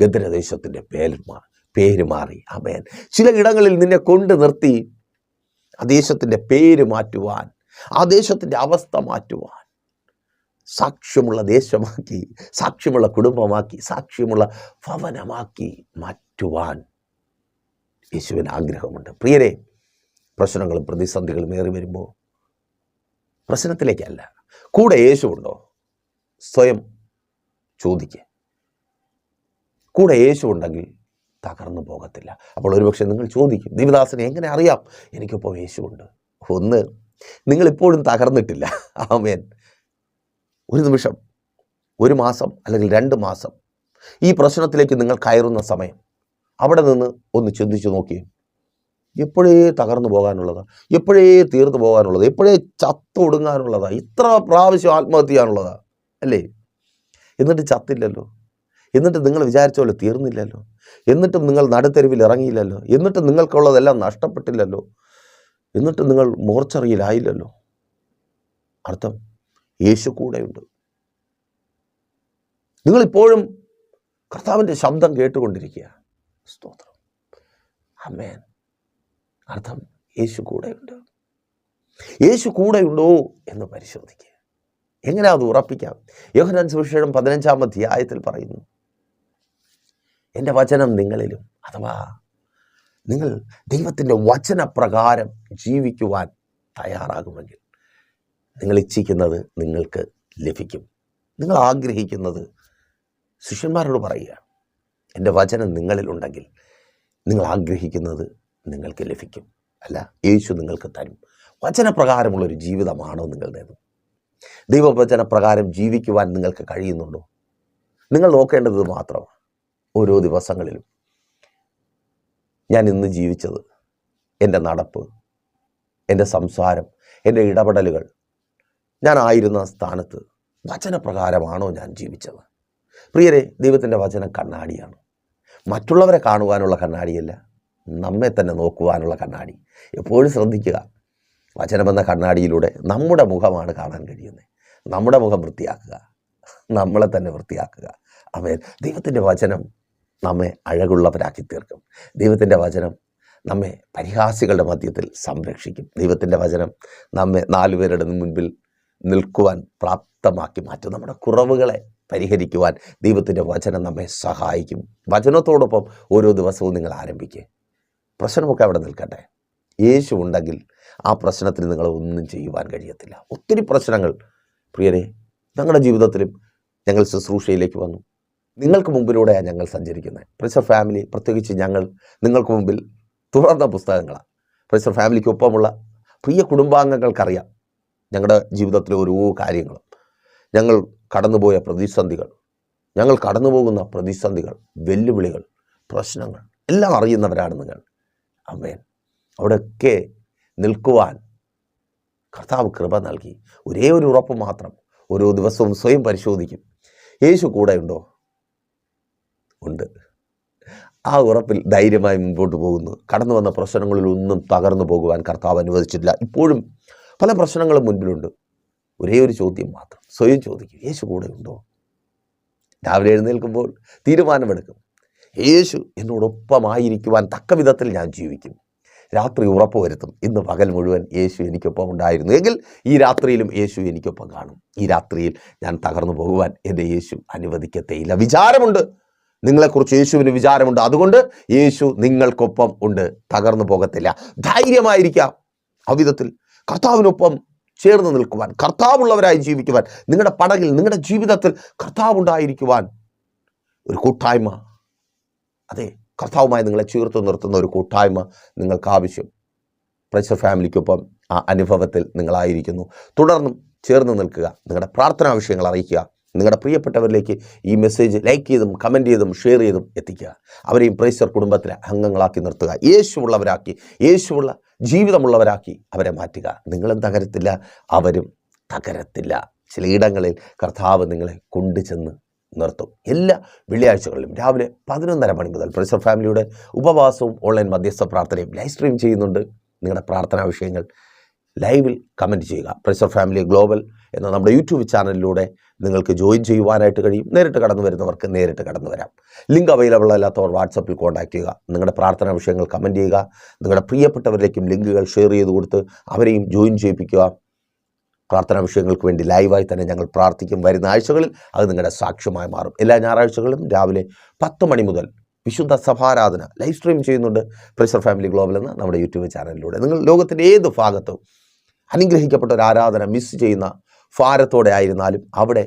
ഗദരദേശത്തിന്റെ പേരുമാർ പേര് മാറി. അമേൻ ചില ഇടങ്ങളിൽ നിന്നെ കൊണ്ട് നിർത്തി ആ ദേശത്തിന്റെ പേര് മാറ്റുവാൻ ആ ദേശത്തിന്റെ അവസ്ഥ മാറ്റുവാൻ. സാക്ഷ്യമുള്ള ദേശമാക്കി സാക്ഷ്യമുള്ള കുടുംബമാക്കി സാക്ഷ്യമുള്ള ഭവനമാക്കി മാറ്റുവാൻ യേശുവിന് ആഗ്രഹമുണ്ട്. പ്രിയരെ പ്രശ്നങ്ങളും പ്രതിസന്ധികളും ഏറി വരുമ്പോൾ പ്രശ്നത്തിലേക്കല്ല. കൂടെ യേശുണ്ടോ സ്വയം ചോദിക്കുക കൂടെ യേശു ഉണ്ടെങ്കിൽ തകർന്നു പോകത്തില്ല. അപ്പോൾ ഒരുപക്ഷെ നിങ്ങൾ ചോദിക്കും ദേവദാസനെ എങ്ങനെ അറിയാം? എനിക്കിപ്പോൾ യേശുണ്ട് ഒന്ന് നിങ്ങളിപ്പോഴും തകർന്നിട്ടില്ല. ആമേൻ. ഒരു നിമിഷം ഒരു മാസം അല്ലെങ്കിൽ രണ്ട് മാസം ഈ പ്രശ്നത്തിലേക്ക് നിങ്ങൾ കയറുന്ന സമയം അവിടെ നിന്ന് ഒന്ന് ചിന്തിച്ചു നോക്കി എപ്പോഴേ തകർന്നു പോകാനുള്ളതാ? എപ്പോഴേ തീർന്നു പോകാനുള്ളത്? എപ്പോഴേ ചത്തൊടുങ്ങാനുള്ളതാ ഇത്ര പ്രാവശ്യം ആത്മഹത്യ ചെയ്യാനുള്ളതാ? അല്ലേ? എന്നിട്ട് ചത്തില്ലല്ലോ? എന്നിട്ട് നിങ്ങൾ വിചാരിച്ച പോലെ തീർന്നില്ലല്ലോ? എന്നിട്ടും നിങ്ങൾ നടുത്തെരുവിൽ ഇറങ്ങിയില്ലല്ലോ? എന്നിട്ടും നിങ്ങൾക്കുള്ളതെല്ലാം നഷ്ടപ്പെട്ടില്ലല്ലോ? എന്നിട്ടും നിങ്ങൾ മോർച്ചറിയിലായില്ലല്ലോ? അർത്ഥം യേശു കൂടെയുണ്ട്. നിങ്ങളിപ്പോഴും കർത്താവിന്റെ ശബ്ദം കേട്ടുകൊണ്ടിരിക്കുക സ്തോത്രം. അമേൻ അർത്ഥം യേശു കൂടെയുണ്ട്. യേശു കൂടെയുണ്ടോ എന്ന് പരിശോധിക്കുക. എങ്ങനെ അത് ഉറപ്പിക്കാം? യോഹനാൻ സുവിശേഷം പതിനഞ്ചാം അധ്യായത്തിൽ പറയുന്നു എന്റെ വചനം നിങ്ങളിലും അഥവാ നിങ്ങൾ ദൈവത്തിന്റെ വചനപ്രകാരം ജീവിക്കുവാൻ തയ്യാറാകുമെങ്കിൽ നിങ്ങൾ ഇച്ഛിക്കുന്നത് നിങ്ങൾക്ക് ലഭിക്കും. നിങ്ങൾ ആഗ്രഹിക്കുന്നത് ശിഷ്യന്മാരോട് പറയുക എന്റെ വചനം നിങ്ങളിലുണ്ടെങ്കിൽ നിങ്ങൾ ആഗ്രഹിക്കുന്നത് നിങ്ങൾക്ക് ലഭിക്കും. അല്ല യേശു നിങ്ങൾക്ക് തരും. വചനപ്രകാരമുള്ളൊരു ജീവിതമാണോ നിങ്ങളുടേത് ദൈവവചന പ്രകാരം ജീവിക്കുവാൻ നിങ്ങൾക്ക് കഴിയുന്നുണ്ടോ? നിങ്ങൾ നോക്കേണ്ടത് മാത്രമാണ് ഓരോ ദിവസങ്ങളിലും. ഞാൻ ഇന്ന് ജീവിച്ചത് എന്റെ നടപ്പ് എന്റെ സംസാരം എന്റെ ഇടപെടലുകൾ. ഞാൻ ആയിരുന്ന സ്ഥാനത്ത് വചനപ്രകാരമാണോ ഞാൻ ജീവിച്ചത്? പ്രിയരെ ദൈവത്തിന്റെ വചനം കണ്ണാടിയാണ്. മറ്റുള്ളവരെ കാണുവാനുള്ള കണ്ണാടിയല്ല. നമ്മെ തന്നെ നോക്കുവാനുള്ള കണ്ണാടി. എപ്പോഴും ശ്രദ്ധിക്കുക. വചനമെന്ന കണ്ണാടിയിലൂടെ നമ്മുടെ മുഖമാണ് കാണാൻ കഴിയുന്നത്. നമ്മുടെ മുഖം വൃത്തിയാക്കുക. നമ്മളെ തന്നെ വൃത്തിയാക്കുക. അമേൽ ദൈവത്തിന്റെ വചനം നമ്മെ അഴകുള്ളവരാക്കി തീർക്കും ദൈവത്തിന്റെ വചനം നമ്മെ പരിഹാസികളുടെ മധ്യത്തിൽ സംരക്ഷിക്കും. ദൈവത്തിന്റെ വചനം നമ്മെ നാലുപേരുടെ മുൻപിൽ നിൽക്കുവാൻ പ്രാപ്തമാക്കി മാറ്റും. നമ്മുടെ കുറവുകളെ പരിഹരിക്കുവാൻ ദൈവത്തിന്റെ വചനം നമ്മെ സഹായിക്കും. വചനത്തോടൊപ്പം ഓരോ ദിവസവും നിങ്ങൾ ആരംഭിക്കുക പ്രശ്നമൊക്കെ അവിടെ നിൽക്കട്ടെ. യേശു ഉണ്ടെങ്കിൽ ആ പ്രശ്നത്തിന് നിങ്ങൾ ഒന്നും ചെയ്യുവാൻ കഴിയത്തില്ല. ഒത്തിരി പ്രശ്നങ്ങൾ. പ്രിയരെ ഞങ്ങളുടെ ജീവിതത്തിലും ഞങ്ങൾ ശുശ്രൂഷയിലേക്ക് വന്നു. നിങ്ങൾക്ക് മുമ്പിലൂടെയാണ് ഞങ്ങൾ സഞ്ചരിക്കുന്നത്. പ്രൊഫസർ ഫാമിലി പ്രത്യേകിച്ച് ഞങ്ങൾ നിങ്ങൾക്ക് മുമ്പിൽ തുറന്ന പുസ്തകങ്ങളാണ്. പ്രൊഫസർ ഫാമിലിക്കൊപ്പമുള്ള പ്രിയ കുടുംബാംഗങ്ങൾക്കറിയാം ഞങ്ങളുടെ ജീവിതത്തിലെ ഓരോ കാര്യങ്ങളും. ഞങ്ങൾ കടന്നുപോയ പ്രതിസന്ധികൾ ഞങ്ങൾ കടന്നുപോകുന്ന പ്രതിസന്ധികൾ വെല്ലുവിളികൾ പ്രശ്നങ്ങൾ എല്ലാം അറിയുന്നവരാണ് നിങ്ങൾ. അമ്മേൻ അവിടെയൊക്കെ നിൽക്കുവാൻ കർത്താവ് കൃപ നൽകി. ഒരേ ഒരു ഉറപ്പ് മാത്രം ഓരോ ദിവസവും സ്വയം പരിശോധിക്കും. യേശു കൂടെ ഉണ്ടോ. ഉണ്ട് ആ ഉറപ്പിൽ ധൈര്യമായി മുൻപോട്ട് പോകുന്നു. കടന്നു വന്ന പ്രശ്നങ്ങളിൽ ഒന്നും തകർന്നു പോകുവാൻ കർത്താവ് അനുവദിച്ചിട്ടില്ല. ഇപ്പോഴും പല പ്രശ്നങ്ങളും മുൻപിലുണ്ട്. ഒരേ ഒരു ചോദ്യം മാത്രം. സ്വയം ചോദിക്കും. യേശു കൂടെ ഉണ്ടോ രാവിലെ എഴുന്നേൽക്കുമ്പോൾ തീരുമാനമെടുക്കും. യേശു എന്നോടൊപ്പമായിരിക്കുവാൻ തക്ക വിധത്തിൽ ഞാൻ ജീവിക്കും. രാത്രി ഉറപ്പ് വരുത്തും. ഇന്ന് പകൽ മുഴുവൻ യേശു എനിക്കൊപ്പം ഉണ്ടായിരുന്നു. എങ്കിൽ ഈ രാത്രിയിലും യേശു എനിക്കൊപ്പം കാണും. ഈ രാത്രിയിൽ ഞാൻ തകർന്നു പോകുവാൻ എന്റെ യേശു അനുവദിക്കത്തേയില്ല. വിചാരമുണ്ട്. നിങ്ങളെക്കുറിച്ച് യേശുവിന് വിചാരമുണ്ട്. അതുകൊണ്ട് യേശു നിങ്ങൾക്കൊപ്പം ഉണ്ട്. തകർന്നു പോകത്തില്ല. ധൈര്യമായിരിക്കാം. അവിധത്തിൽ കർത്താവിനൊപ്പം ചേർന്ന് നിൽക്കുവാൻ കർത്താവുള്ളവരായി ജീവിക്കുവാൻ നിങ്ങളുടെ പടകിൽ നിങ്ങളുടെ ജീവിതത്തിൽ കർത്താവ് ഉണ്ടായിരിക്കുവാൻ ഒരു കൂട്ടായ്മ അതെ കർത്താവുമായി നിങ്ങളെ ചേർത്ത് നിർത്തുന്ന ഒരു കൂട്ടായ്മ നിങ്ങൾക്ക് ആവശ്യം. പ്രൈസർ ഫാമിലിക്കൊപ്പം ആ അനുഭവത്തിൽ നിങ്ങളായിരിക്കുന്നു. തുടർന്നും ചേർന്ന് നിൽക്കുക. നിങ്ങളുടെ പ്രാർത്ഥനാ വിഷയങ്ങൾ അറിയിക്കുക. നിങ്ങളുടെ പ്രിയപ്പെട്ടവരിലേക്ക് ഈ മെസ്സേജ് ലൈക്ക് ചെയ്തും കമന്റ് ചെയ്തും ഷെയർ ചെയ്തും എത്തിക്കുക. അവരെയും പ്രൈസർ കുടുംബത്തിലെ അംഗങ്ങളാക്കി നിർത്തുക. യേശുവുള്ളവരാക്കി യേശുവുള്ള ജീവിതമുള്ളവരാക്കി അവരെ മാറ്റുക. നിങ്ങളും തകരത്തില്ല അവരും തകരത്തില്ല. ചിലയിടങ്ങളിൽ കർത്താവ് നിങ്ങളെ കൊണ്ടുചെന്ന് നിർത്തും. എല്ലാ വെള്ളിയാഴ്ചകളിലും രാവിലെ പതിനൊന്നര മണി മുതൽ പ്രൊഫസർ ഫാമിലിയുടെ ഉപവാസവും ഓൺലൈൻ മധ്യസ്ഥ പ്രാർത്ഥനയും ലൈവ് സ്ട്രീം ചെയ്യുന്നുണ്ട്. നിങ്ങളുടെ പ്രാർത്ഥനാ വിഷയങ്ങൾ ലൈവിൽ കമന്റ് ചെയ്യുക. പ്രൊഫസർ ഫാമിലി ഗ്ലോബൽ എന്ന നമ്മുടെ യൂട്യൂബ് ചാനലിലൂടെ നിങ്ങൾക്ക് ജോയിൻ ചെയ്യുവാനായിട്ട് കഴിയും. നേരിട്ട് കടന്നു വരുന്നവർക്ക് നേരിട്ട് കടന്നു വരാം. ലിങ്ക് അവൈലബിൾ അല്ലാത്തവർ വാട്സപ്പിൽ കോൺടാക്ട് ചെയ്യുക. നിങ്ങളുടെ പ്രാർത്ഥനാ വിഷയങ്ങൾ കമന്റ് ചെയ്യുക. നിങ്ങളുടെ പ്രിയപ്പെട്ടവരിലേക്കും ലിങ്കുകൾ ഷെയർ ചെയ്ത് കൊടുത്ത് അവരെയും ജോയിൻ ചെയ്യിപ്പിക്കുക. പ്രാർത്ഥനാ വിഷയങ്ങൾക്ക് വേണ്ടി ലൈവായി തന്നെ ഞങ്ങൾ പ്രാർത്ഥിക്കും. വരുന്ന ആഴ്ചകളിൽ അത് നിങ്ങളുടെ സാക്ഷ്യമായി മാറും. എല്ലാ ഞായറാഴ്ചകളും രാവിലെ പത്ത് മണി മുതൽ വിശുദ്ധ സഭാരാധന ലൈവ് സ്ട്രീം ചെയ്യുന്നുണ്ട് പ്രഷർ ഫാമിലി ഗ്ലോബൽ എന്ന നമ്മുടെ യൂട്യൂബ് ചാനലിലൂടെ. നിങ്ങൾ ലോകത്തിന്റെ ഏത് ഭാഗത്തും അനുഗ്രഹിക്കപ്പെട്ട ഒരു ആരാധന മിസ് ചെയ്യുന്ന ഭാരത്തോടെ ആയിരുന്നാലും അവിടെ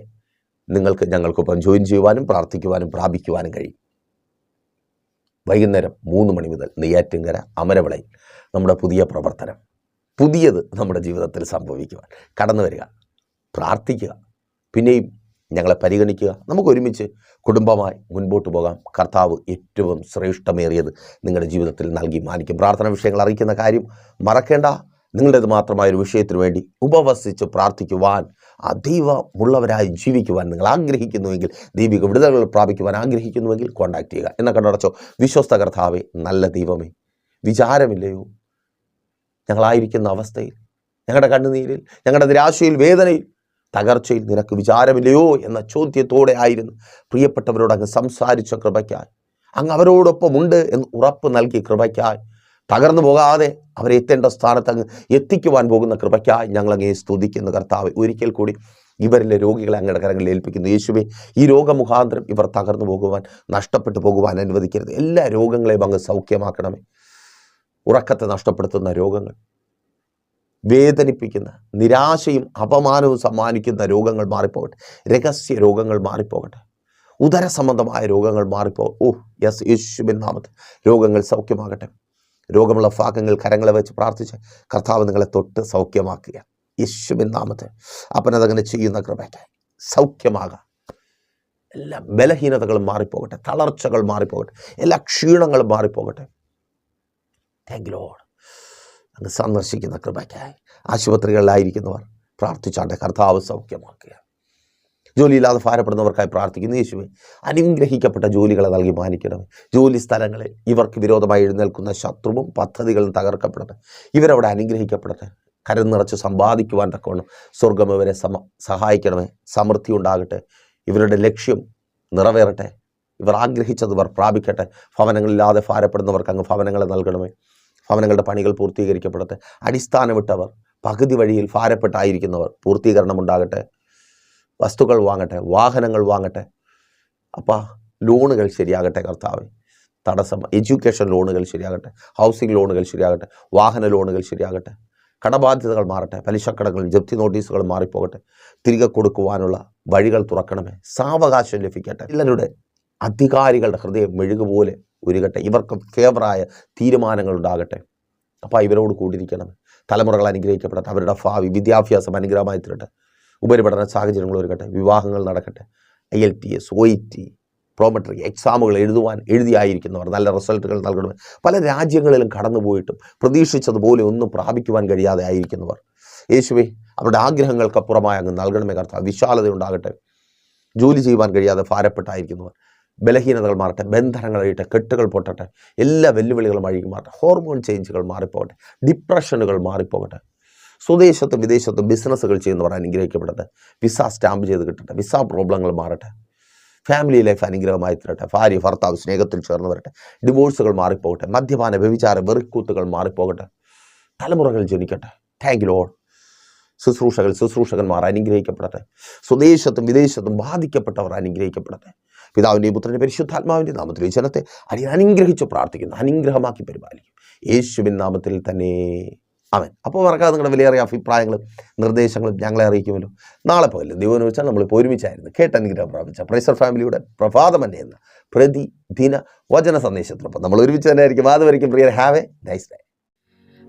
നിങ്ങൾക്ക് ഞങ്ങൾക്കൊപ്പം ജോയിൻ ചെയ്യുവാനും പ്രാർത്ഥിക്കുവാനും പ്രാപിക്കുവാനും കഴിയും. വൈകുന്നേരം മൂന്ന് മണി മുതൽ നെയ്യാറ്റിങ്കര അമരവിളയിൽ നമ്മുടെ പുതിയ പ്രവർത്തനം. പുതിയത് നമ്മുടെ ജീവിതത്തിൽ സംഭവിക്കുവാൻ. കടന്നു വരിക പ്രാർത്ഥിക്കുക പിന്നെയും ഞങ്ങളെ പരിഗണിക്കുക. നമുക്ക് ഒരുമിച്ച് കുടുംബമായി മുൻപോട്ട് പോകാം. കർത്താവ് ഏറ്റവും ശ്രേഷ്ഠമേറിയത് നിങ്ങളുടെ ജീവിതത്തിൽ നൽകി മാനിക്കും. പ്രാർത്ഥന വിഷയങ്ങൾ അറിയിക്കുന്ന കാര്യം മറക്കേണ്ട. നിങ്ങളുടേത് മാത്രമായ ഒരു വിഷയത്തിനു വേണ്ടി ഉപവസിച്ച് പ്രാർത്ഥിക്കുവാൻ അതീവമുള്ളവരായി ജീവിക്കുവാൻ നിങ്ങൾ ആഗ്രഹിക്കുന്നുവെങ്കിൽ ദൈവിക വിടുതലുകൾ പ്രാപിക്കുവാൻ ആഗ്രഹിക്കുന്നുവെങ്കിൽ കോൺടാക്ട് ചെയ്യുക. എന്നെ കണ്ടടച്ചോ വിശ്വസ്ത കർത്താവേ നല്ല ദൈവമേ വിചാരമില്ലയോ? ഞങ്ങളായിരിക്കുന്ന അവസ്ഥയിൽ ഞങ്ങളുടെ കണ്ണുനീരിൽ ഞങ്ങളുടെ നിരാശയിൽ വേദനയിൽ തകർച്ചയിൽ നിനക്ക് വിചാരമില്ലയോ എന്ന ചോദ്യത്തോടെ ആയിരുന്നു പ്രിയപ്പെട്ടവരോട് അങ്ങ് സംസാരിച്ച കൃപയ്ക്കായി. അങ്ങ് അവരോടൊപ്പമുണ്ട് എന്ന് ഉറപ്പ് നൽകി കൃപയ്ക്കായി. തകർന്നു പോകാതെ അവരെ എത്തേണ്ട സ്ഥാനത്ത് അങ്ങ് എത്തിക്കുവാൻ പോകുന്ന കൃപയ്ക്കായി ഞങ്ങളങ്ങേ സ്തുതിക്കുന്ന കർത്താവ്. ഒരിക്കൽ കൂടി ഇവരിലെ രോഗികളെ അങ്ങയുടെ കരങ്ങളിൽ ഏൽപ്പിക്കുന്നു. യേശുവെ ഈ രോഗമുഖാന്തരം ഇവർ തകർന്നു പോകുവാൻ നഷ്ടപ്പെട്ടു പോകുവാൻ അനുവദിക്കരുത്. എല്ലാ രോഗങ്ങളെയും അങ്ങ് സൗഖ്യമാക്കണമേ. ഉറക്കത്തെ നഷ്ടപ്പെടുത്തുന്ന രോഗങ്ങൾ വേദനിപ്പിക്കുന്ന നിരാശയും അപമാനവും സമ്മാനിക്കുന്ന രോഗങ്ങൾ മാറിപ്പോകട്ടെ. രഹസ്യ രോഗങ്ങൾ മാറിപ്പോകട്ടെ. ഉദര സംബന്ധമായ രോഗങ്ങൾ മാറിപ്പോ ഓ യെസ് യേശുവിൻ നാമത്തിൽ രോഗങ്ങൾ സൗഖ്യമാകട്ടെ. രോഗമുള്ള ഭാഗങ്ങൾ കരങ്ങളെ വെച്ച് പ്രാർത്ഥിച്ച് കർത്താവ് നിങ്ങളെ തൊട്ട് സൗഖ്യമാക്കുക. യേശുവിൻ നാമത്തിൽ അപ്പനതങ്ങനെ ചെയ്യുന്ന കൃപയ്ക്ക് സൗഖ്യമാകാം. എല്ലാ ബലഹീനതകളും മാറിപ്പോകട്ടെ. തളർച്ചകൾ മാറിപ്പോകട്ടെ. എല്ലാ ക്ഷീണങ്ങളും മാറിപ്പോകട്ടെ. താങ്ക് ലോഡ് അങ്ങ് സന്ദർശിക്കുന്ന കൃപയ്ക്കായി. ആശുപത്രികളിലായിരിക്കുന്നവർ പ്രാർത്ഥിച്ചാട്ടെ കർത്താവ് സൗഖ്യമാക്കുക ജോലിയില്ലാതെ ഭാരപ്പെടുന്നവർക്കായി പ്രാർത്ഥിക്കുന്നു യേശുവെ. അനുഗ്രഹിക്കപ്പെട്ട ജോലികളെ നൽകി മാനിക്കണമേ. ജോലി സ്ഥലങ്ങളിൽ ഇവർക്ക് വിരോധമായി എഴുന്നേൽക്കുന്ന ശത്രുവും പദ്ധതികളും തകർക്കപ്പെടട്ടെ. ഇവരവിടെ അനുഗ്രഹിക്കപ്പെടട്ടെ. കരം നിറച്ച് സമ്പാദിക്കുവാൻ തക്കവണ്ണം സ്വർഗം ഇവരെ സമ സഹായിക്കണമേ. സമൃദ്ധി ഉണ്ടാകട്ടെ. ഇവരുടെ ലക്ഷ്യം നിറവേറട്ടെ. ഇവർ ആഗ്രഹിച്ചത് ഇവർ പ്രാപിക്കട്ടെ. ഭവനങ്ങളില്ലാതെ ഭാരപ്പെടുന്നവർക്ക് അങ്ങ് ഭവനങ്ങളെ നൽകണമേ. ഭവനങ്ങളുടെ പണികൾ പൂർത്തീകരിക്കപ്പെടട്ടെ. അടിസ്ഥാനമിട്ടവർ പകുതി വഴിയിൽ ഭാരപ്പെട്ടായിരിക്കുന്നവർ പൂർത്തീകരണം ഉണ്ടാകട്ടെ വസ്തുക്കൾ വാങ്ങട്ടെ വാഹനങ്ങൾ വാങ്ങട്ടെ. അപ്പാ ലോണുകൾ ശരിയാകട്ടെ കർത്താവ്. തടസ്സം എഡ്യൂക്കേഷൻ ലോണുകൾ ശരിയാകട്ടെ. ഹൗസിംഗ് ലോണുകൾ ശരിയാകട്ടെ. വാഹന ലോണുകൾ ശരിയാകട്ടെ. കടബാധ്യതകൾ മാറട്ടെ. പലിശക്കടകളും ജപ്തി നോട്ടീസുകൾ മാറിപ്പോകട്ടെ. തിരികെ കൊടുക്കുവാനുള്ള വഴികൾ തുറക്കണമേ. സാവകാശം ലഭിക്കട്ടെ. എല്ലാവരുടെ അധികാരികളുടെ ഹൃദയം മെഴുകുപോലെ ഉരുകട്ടെ ഇവർക്ക് ഫേവറായ തീരുമാനങ്ങൾ ഉണ്ടാകട്ടെ അപ്പോൾ ഇവരോട് കൂടിയിരിക്കണം. തലമുറകൾ അനുഗ്രഹിക്കപ്പെടട്ടെ. അവരുടെ ഭാവി വിദ്യാഭ്യാസം അനുഗ്രഹമായി തീരട്ടെ ഉപരിപഠന സാഹചര്യങ്ങൾ ഒരുക്കട്ടെ വിവാഹങ്ങൾ നടക്കട്ടെ. I L T S O E T Prometric എക്സാമുകൾ എഴുതുവാൻ എഴുതിയായിരിക്കുന്നവർ നല്ല റിസൾട്ടുകൾ നൽകണം പല രാജ്യങ്ങളിലും കടന്നുപോയിട്ടും പ്രതീക്ഷിച്ചതുപോലെ ഒന്നും പ്രാപിക്കുവാൻ കഴിയാതെ ആയിരിക്കുന്നവർ. യേശുവെ അവരുടെ ആഗ്രഹങ്ങൾക്കപ്പുറമായി അങ്ങ് നൽകണമേ കർത്താവ്. വിശാലത ഉണ്ടാകട്ടെ ജോലി ചെയ്യുവാൻ കഴിയാതെ ഭാരപ്പെട്ടായിരിക്കുന്നവർ. ബലഹീനതകൾ മാറട്ടെ ബന്ധനങ്ങൾ അഴിയട്ടെ കെട്ടുകൾ പൊട്ടട്ടെ എല്ലാ വെല്ലുവിളികളും അഴുകി മാറട്ടെ ഹോർമോൺ ചേഞ്ചുകൾ മാറിപ്പോകട്ടെ ഡിപ്രഷനുകൾ മാറിപ്പോകട്ടെ. സ്വദേശത്തും വിദേശത്തും ബിസിനസ്സുകൾ ചെയ്യുന്നവർ അനുഗ്രഹിക്കപ്പെടട്ടെ വിസ സ്റ്റാമ്പ് ചെയ്ത് കിട്ടട്ടെ വിസ പ്രോബ്ലങ്ങൾ മാറട്ടെ ഫാമിലി ലൈഫ് അനുഗ്രഹമായി തീരട്ടെ ഭാര്യ ഭർത്താവ് സ്നേഹത്തിൽ ചേർന്ന് വരട്ടെ ഡിവോഴ്സുകൾ മാറിപ്പോകട്ടെ മദ്യപാന വ്യഭിചാര വെറിക്കൂത്തുകൾ മാറിപ്പോകട്ടെ തലമുറകൾ ജനിക്കട്ടെ. താങ്ക് യു ലോഡ് ശുശ്രൂഷകൾ ശുശ്രൂഷകന്മാർ അനുഗ്രഹിക്കപ്പെടട്ടെ. സ്വദേശത്തും വിദേശത്തും ബാധിക്കപ്പെട്ടവർ അനുഗ്രഹിക്കപ്പെടട്ടെ. പിതാവിന്റെയും പുത്രന്റെ പരിശുദ്ധാത്മാവിന്റെ നാമത്തിൽ ഈ ജനത്തെ അടി അനുഗ്രഹിച്ച് പ്രാർത്ഥിക്കുന്നു. അനുഗ്രഹമാക്കി പരിപാലിക്കും. യേശുവിൻ നാമത്തിൽ തന്നെ. അവൻ അപ്പോൾ മറക്കാതെ നിങ്ങളുടെ വിലയേറിയ അഭിപ്രായങ്ങളും നിർദ്ദേശങ്ങളും ഞങ്ങളെ അറിയിക്കുമല്ലോ. നാളെ പോകല്ലേ ദൈവം വെച്ചാൽ നമ്മളിപ്പോൾ ഒരുമിച്ചായിരുന്നു കേട്ട് അനുഗ്രഹം പ്രാപിച്ച പ്രൈസർ ഫാമിലിയുടെ പ്രഭാതമന്നെ എന്ന പ്രതിദിന വചന സന്ദേശത്തിനൊപ്പം നമ്മൾ ഒരുമിച്ച് തന്നെ ആയിരിക്കും. അതുവരെയും prior have a nice day